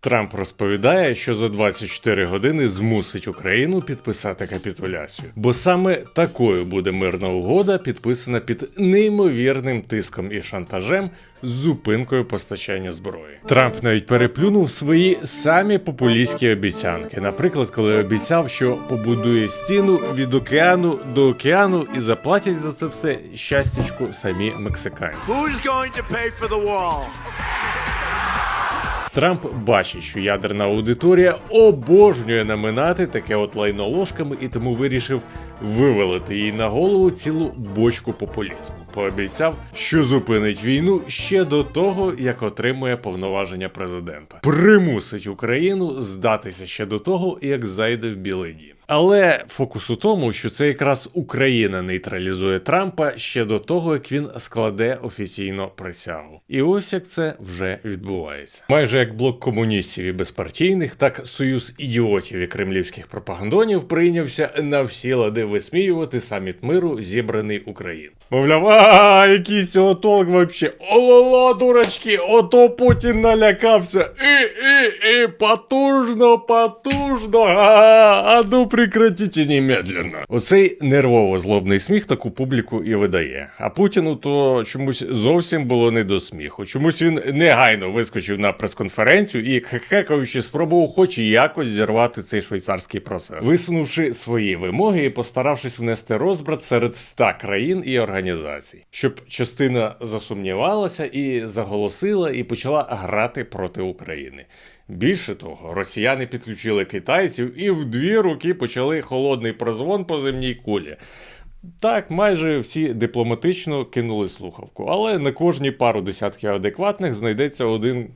Трамп розповідає, що за 24 години змусить Україну підписати капітуляцію, бо саме такою буде мирна угода, підписана під неймовірним тиском і шантажем з зупинкою постачання зброї. Трамп навіть переплюнув свої самі популістські обіцянки. Наприклад, коли обіцяв, що побудує стіну від океану до океану і заплатять за це все щастячку самі мексиканці. Who's going to pay for the wall? Трамп бачить, що ядерна аудиторія обожнює наминати таке от лайно ложками і тому вирішив вивалити їй на голову цілу бочку популізму. Пообіцяв, що зупинить війну ще до того, як отримує повноваження президента. Примусить Україну здатися ще до того, як зайде в Білий Дім. Але фокус у тому, що це якраз Україна нейтралізує Трампа ще до того, як він складе офіційно присягу. І ось як це вже відбувається. Майже як блок комуністів і безпартійних, так союз ідіотів і кремлівських пропагандонів прийнявся на всі лади висміювати саміт миру, зібраний Україн. Мовляв, а який цього толк вообще? Олала, дурачки, ото Путін налякався. І, і, і, потужно, потужно. А, а ну прекратите немедленно. Оцей нервово злобний сміх таку публіку і видає. А Путіну то чомусь зовсім було не до сміху. Чомусь він негайно вискочив на прес-конференцію і хекаючи спробував хоч якось зірвати цей швейцарський процес, висунувши свої вимоги і постаравшись внести розбрат серед ста країн і організацій, щоб частина засумнівалася і заголосила, і почала грати проти України. Більше того, росіяни підключили китайців і в дві руки почали холодний прозвон по земній кулі. Так, майже всі дипломатично кинули слухавку, але на кожні пару десятків адекватних знайдеться один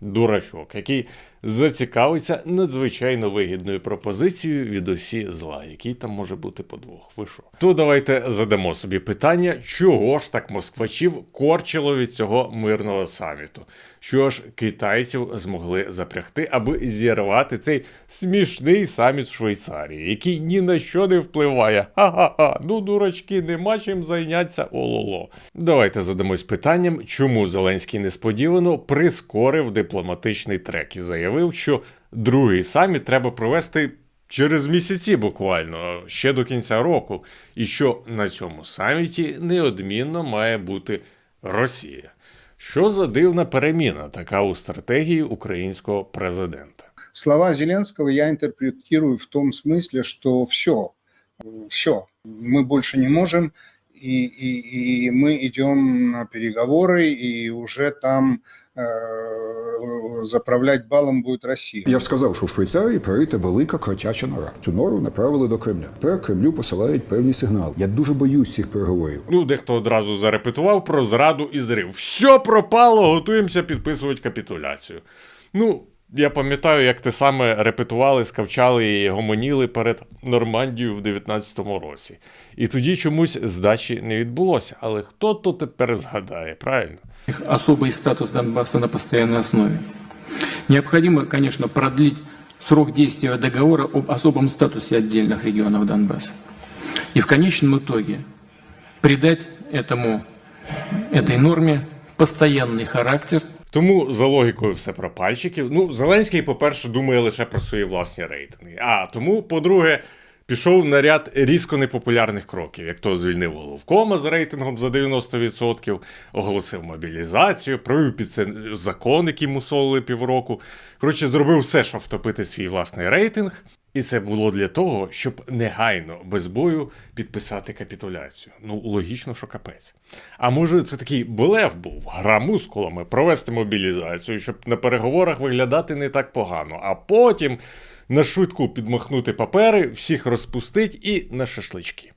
дурачок, який зацікавиться надзвичайно вигідною пропозицією від осі зла, який там може бути подвох. Ви що? То давайте задамо собі питання, чого ж так москвачів корчило від цього мирного саміту? Що ж китайців змогли запрягти, аби зірвати цей смішний саміт в Швейцарії, який ні на що не впливає. Ха-ха-ха, ну дурачки, нема чим зайнятися ололо. Давайте задамось питанням, чому Зеленський несподівано прискорив дипломатичний трек і заявив, що другий саміт треба провести. Через місяці буквально ще до кінця року, і що на цьому саміті неодмінно має бути Росія. Що за дивна переміна така у стратегії українського президента? Слова Зеленского я интерпретирую в том смысле, что все, все, мы больше не можем, и, и, и мы идем на переговоры, и уже там э, заправлять балом буде Росія. Я ж сказав, що в Швейцарії прорита велика кротяча нора. Цю нору направили до Кремля. Тепер Кремлю посилають певний сигнал. Я дуже боюсь цих переговорів. Ну, дехто одразу зарепетував про зраду і зрив. Все пропало, готуємося підписувати капітуляцію. Ну, я пам'ятаю, як те саме репетували, скавчали і гомоніли перед Нормандією в 19-му році. І тоді чомусь здачі не відбулося. Але хто то тепер згадає, правильно? особый статус Донбасса на постоянной основе. Необходимо, конечно, продлить срок действия договора об особом статусе отдельных регионов Донбасса. И в конечном итоге придать этому, этой норме постоянный характер тому за логікою все про пальчиків. Ну, Зеленський, по-перше, думає лише про свої власні рейтинги. А тому, по-друге, пішов на ряд різко непопулярних кроків, як то звільнив головкома з рейтингом за 90%, оголосив мобілізацію, провів під це закон, який мусолили півроку. Коротше, зробив все, щоб втопити свій власний рейтинг. І це було для того, щоб негайно, без бою, підписати капітуляцію. Ну, логічно, що капець. А може, це такий блеф був, гра мускулами, провести мобілізацію, щоб на переговорах виглядати не так погано, а потім на швидку підмахнути папери, всіх розпустить і на шашлички.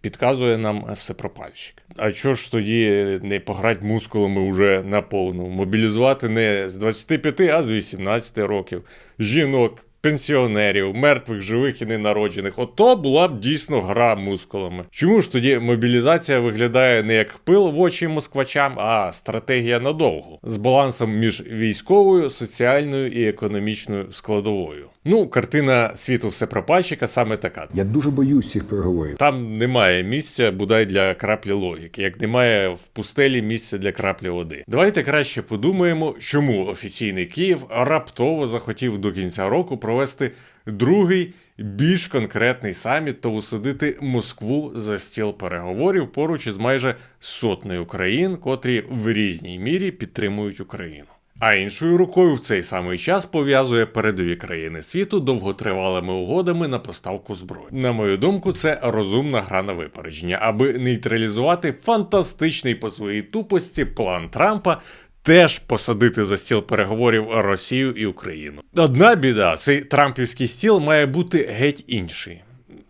Підказує нам всепропальщик. А чого ж тоді не пограти мускулами уже наповну? Мобілізувати не з 25, а з 18 років. Жінок пенсіонерів, мертвих, живих і ненароджених. Ото була б дійсно гра мускулами. Чому ж тоді мобілізація виглядає не як пил в очі москвачам, а стратегія надовго з балансом між військовою, соціальною і економічною складовою? Ну, картина світу всепропальщика саме така. Я дуже боюсь цих переговорів. Там немає місця бодай для краплі логіки, як немає в пустелі місця для краплі води. Давайте краще подумаємо, чому офіційний Київ раптово захотів до кінця року провести другий більш конкретний саміт та усадити Москву за стіл переговорів поруч із майже сотнею країн, котрі в різній мірі підтримують Україну. А іншою рукою в цей самий час пов'язує передові країни світу довготривалими угодами на поставку зброї. На мою думку, це розумна гра на випередження, аби нейтралізувати фантастичний по своїй тупості план Трампа. Теж посадити за стіл переговорів Росію і Україну. Одна біда: цей трампівський стіл має бути геть інший,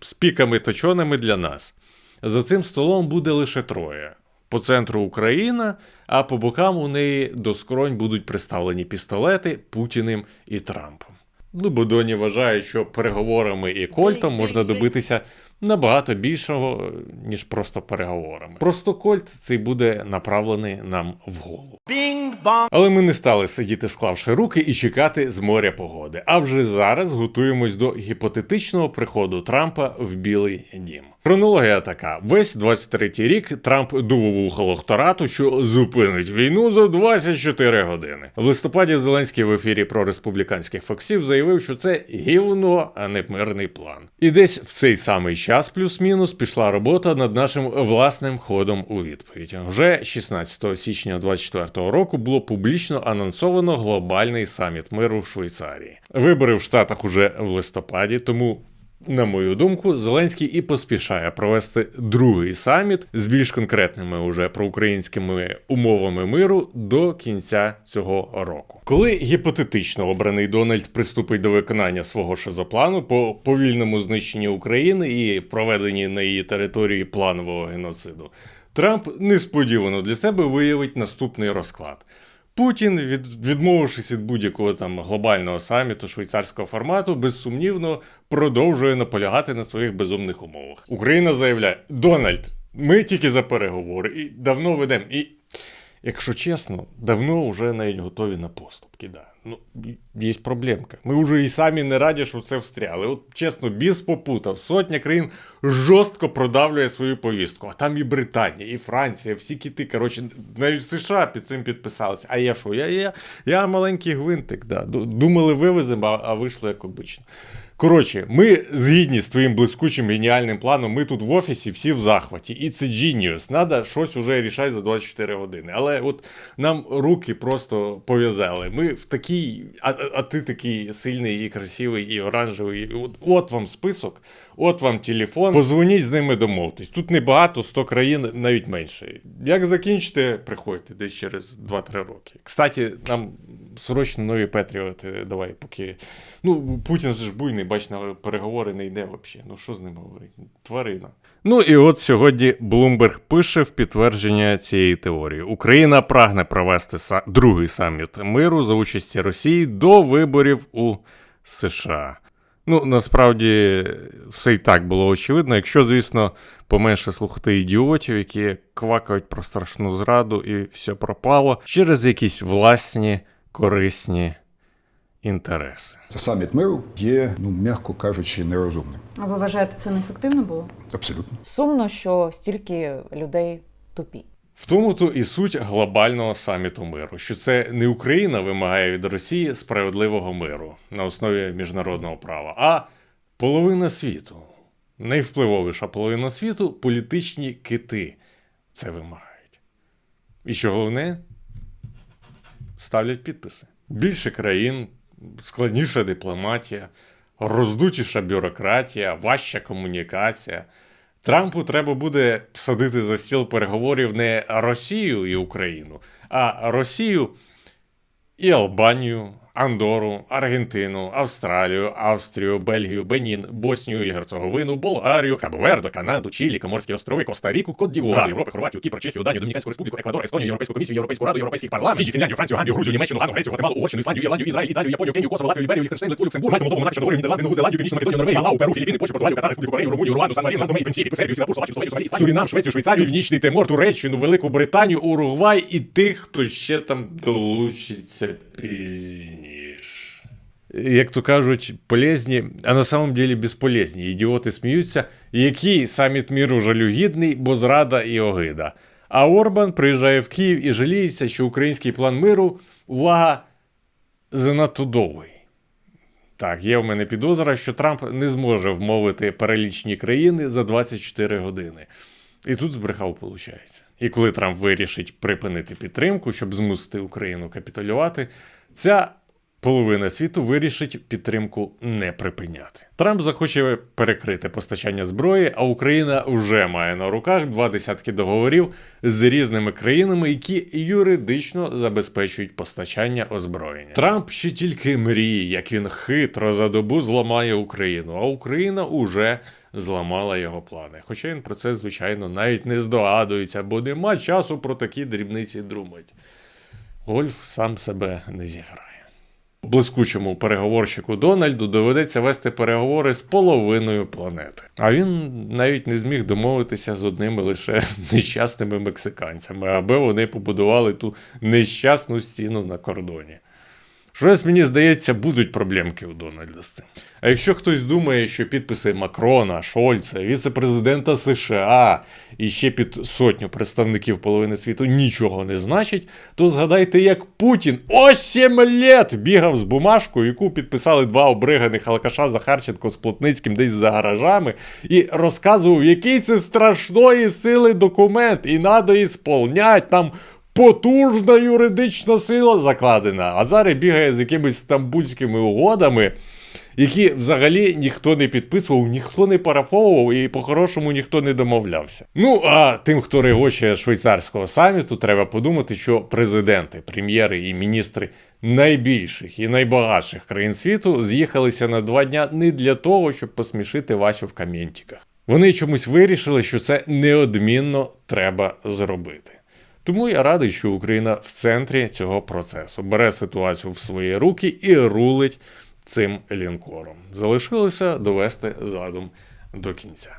з піками точоними для нас. За цим столом буде лише троє. По центру Україна, а по бокам у неї до скронь будуть представлені пістолети Путіним і Трампом. Ну, бо Доні вважає, що переговорами і Кольтом можна добитися набагато більшого, ніж просто переговорами. Просто Кольт цей буде направлений нам в голову. Але ми не стали сидіти, склавши руки і чекати з моря погоди. А вже зараз готуємось до гіпотетичного приходу Трампа в Білий Дім. Хронологія така: весь 23-й рік Трамп дував у холохторату, що зупинить війну за 24 години. В листопаді Зеленський в ефірі про республіканських фоксів заявив, що це гівно, а не мирний план. І десь в цей самий час, плюс-мінус, пішла робота над нашим власним ходом у відповідь. Вже 16 січня 2024 року було публічно анонсовано глобальний саміт миру в Швейцарії. Вибори в Штатах уже в листопаді, тому. На мою думку, Зеленський і поспішає провести другий саміт з більш конкретними уже проукраїнськими умовами миру до кінця цього року. Коли гіпотетично обраний Дональд приступить до виконання свого шизоплану по повільному знищенню України і проведенні на її території планового геноциду, Трамп несподівано для себе виявить наступний розклад. Путін, від, відмовившись від будь-якого там глобального саміту швейцарського формату, безсумнівно продовжує наполягати на своїх безумних умовах. Україна заявляє: Дональд, ми тільки за переговори і давно ведемо. І, якщо чесно, давно вже навіть готові на поступки. Да. Ну, є проблемка. Ми вже і самі не раді, що це встряли. От чесно, біс попутав. Сотня країн жорстко продавлює свою повістку. А там і Британія, і Франція, всі кіти. Коротше, навіть США під цим підписалися. А я що? Я, я, я маленький гвинтик. Да. Думали, вивеземо, а, вийшло як обично. Коротше, ми згідні з твоїм блискучим геніальним планом. Ми тут в офісі всі в захваті. І це genius. Надо щось уже рішати за 24 години. Але от нам руки просто пов'язали. Ми в такій, а, а- ти такий сильний і красивий, і оранжевий. От, от вам список, от вам телефон. Позвоніть з ними домовтесь. Тут не багато, 100 країн, навіть менше. Як закінчите, приходьте десь через 2-3 роки. Кстати, нам срочно нові Петріоти давай, поки. Ну, Путін же ж буйний, бач, переговори не йде взагалі. Ну що з ним говорить? Тварина. Ну і от сьогодні Блумберг пише в підтвердження цієї теорії: Україна прагне провести са- другий саміт миру за участі Росії до виборів у США. Ну, насправді, все і так було очевидно. Якщо, звісно, поменше слухати ідіотів, які квакають про страшну зраду і все пропало через якісь власні корисні інтереси. Це саміт миру є, ну м'яко кажучи, нерозумним. А ви вважаєте, це неефективно було? Абсолютно. Сумно, що стільки людей тупі. В тому то і суть глобального саміту миру, що це не Україна вимагає від Росії справедливого миру на основі міжнародного права, а половина світу. Найвпливовіша половина світу політичні кити це вимагають. І що головне, ставлять підписи. Більше країн, складніша дипломатія, роздутіша бюрократія, важча комунікація. Трампу треба буде садити за стіл переговорів не Росію і Україну, а Росію і Албанію, Андору, Аргентину, Австралію, Австрію, Бельгію, Бенін, Боснію і Герцеговину, Болгарію, Кабо-Верде, Канаду, Чилі, Коморські острови, Коста-Ріку, Кот-Дівуар, Європи, Хорватію, Кіпр, Чехію, Данію, Домініканську Республіку, Еквадор, Естонію, Європейську комісію, Європейську раду, Європейський парламент, Фіджі, Фінляндію, Францію, Англію, Грузію, Німеччину, Гану, Грецію, Гватемалу, Угорщину, Ісландію, Ірландію, Ізраїль, Італію, Японію, Кенію, Косово, Латвію, Ліберію, Ліхтенштейн, Литву, Люксембург, Мальту, Молдову, Монако, Чорногорію, Нідерланди, Нову Зеландію, Північну Македонію, Норвегію, Галау, Перу, Філіппіни, Польщу, Португалію, Катар, Республіку Корею, Румунію, Руанду, Сан-Маріно, Сан-Томі, Принципі, Сербію, Сінгапур, Словаччину, Словенію, Іспанію, Сурінам, Швецію, Швейцарію, Північний Тимор, Туреччину, Велику Британію, Уругвай і тих, хто ще там долучиться пізніше. Як то кажуть, полезні, а на самом деле безполезні. Ідіоти сміються, який саміт міру жалюгідний, бо зрада і огида. А Орбан приїжджає в Київ і жаліється, що український план миру, увага, занадто довгий. Так, є в мене підозра, що Трамп не зможе вмовити перелічні країни за 24 години. І тут збрехав, виходить. І коли Трамп вирішить припинити підтримку, щоб змусити Україну капітулювати, ця половина світу вирішить підтримку не припиняти. Трамп захоче перекрити постачання зброї, а Україна вже має на руках два десятки договорів з різними країнами, які юридично забезпечують постачання озброєння. Трамп ще тільки мріє, як він хитро за добу зламає Україну, а Україна уже зламала його плани. Хоча він про це, звичайно, навіть не здогадується, бо нема часу про такі дрібниці думати. Гольф сам себе не зіграє. Блискучому переговорщику Дональду доведеться вести переговори з половиною планети. А він навіть не зміг домовитися з одними лише нещасними мексиканцями, аби вони побудували ту нещасну стіну на кордоні. Щось мені здається, будуть проблемки у Дональда з цим. А якщо хтось думає, що підписи Макрона, Шольца, віце-президента США і ще під сотню представників половини світу нічого не значить, то згадайте, як Путін о 7 лет бігав з бумажкою, яку підписали два обриганих алкаша Захарченко з Плотницьким десь за гаражами, і розказував, який це страшної сили документ, і надо ісполнять там потужна юридична сила закладена. А зараз бігає з якимись стамбульськими угодами, які взагалі ніхто не підписував, ніхто не парафовував і по-хорошому ніхто не домовлявся. Ну а тим, хто регоче швейцарського саміту, треба подумати, що президенти, прем'єри і міністри найбільших і найбагатших країн світу з'їхалися на два дня не для того, щоб посмішити Васю в кам'янтіках. Вони чомусь вирішили, що це неодмінно треба зробити. Тому я радий, що Україна в центрі цього процесу бере ситуацію в свої руки і рулить цим лінкором. Залишилося довести задум до кінця.